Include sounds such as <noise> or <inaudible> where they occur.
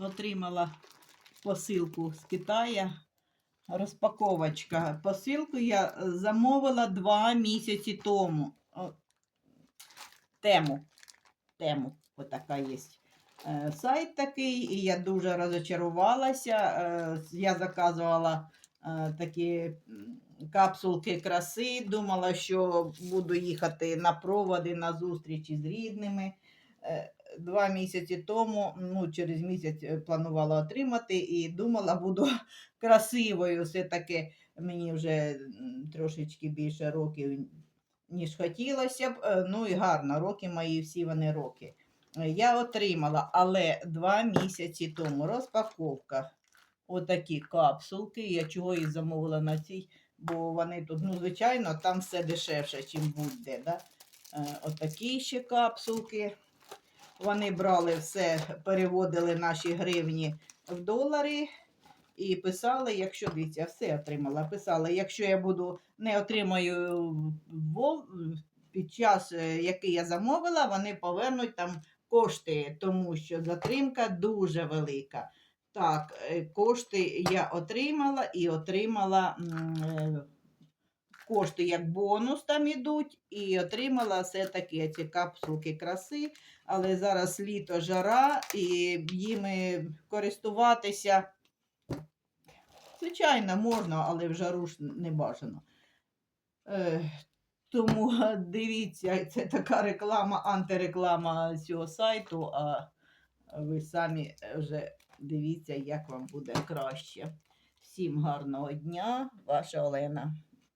отримала посилку з Китаю. Розпаковочка. Посилку я замовила два місяці тому. Тему. Тему. Отака є. Е, Сайт такий, і я дуже розочарувалася. Е, Я заказувала е, такі капсулки краси. Думала, що буду їхати на проводи, на зустрічі з рідними. Два місяці тому, ну, через місяць е, планувала отримати і думала, буду <laughs> красивою. Все-таки мені вже трошечки більше років, ніж хотілося б. Е, Ну і гарно, роки мої, всі вони роки. Е, Я отримала, але два місяці тому розпаковка. Отакі капсулки. Я чого їх замовила на цій, бо вони тут, ну, звичайно, там все дешевше, ніж будь-де. Да? Отакі ще капсулки. Вони брали все, переводили наші гривні в долари і писали, якщо дивіться, все отримала. Писали, якщо я буду не отримаю під час, е, який я замовила, вони повернуть там кошти, тому що затримка дуже велика. Так, е, кошти я отримала і отримала е, кошти як бонус там ідуть, і отримала все-таки ці капсулки краси. Але зараз літо жара, і їми користуватися. Звичайно, можна, але в жару ж не бажано. Е, тому <laughs> дивіться, це така реклама, антиреклама цього сайту, а ви самі вже дивіться, як вам буде краще. Всім гарного дня, ваша Олена.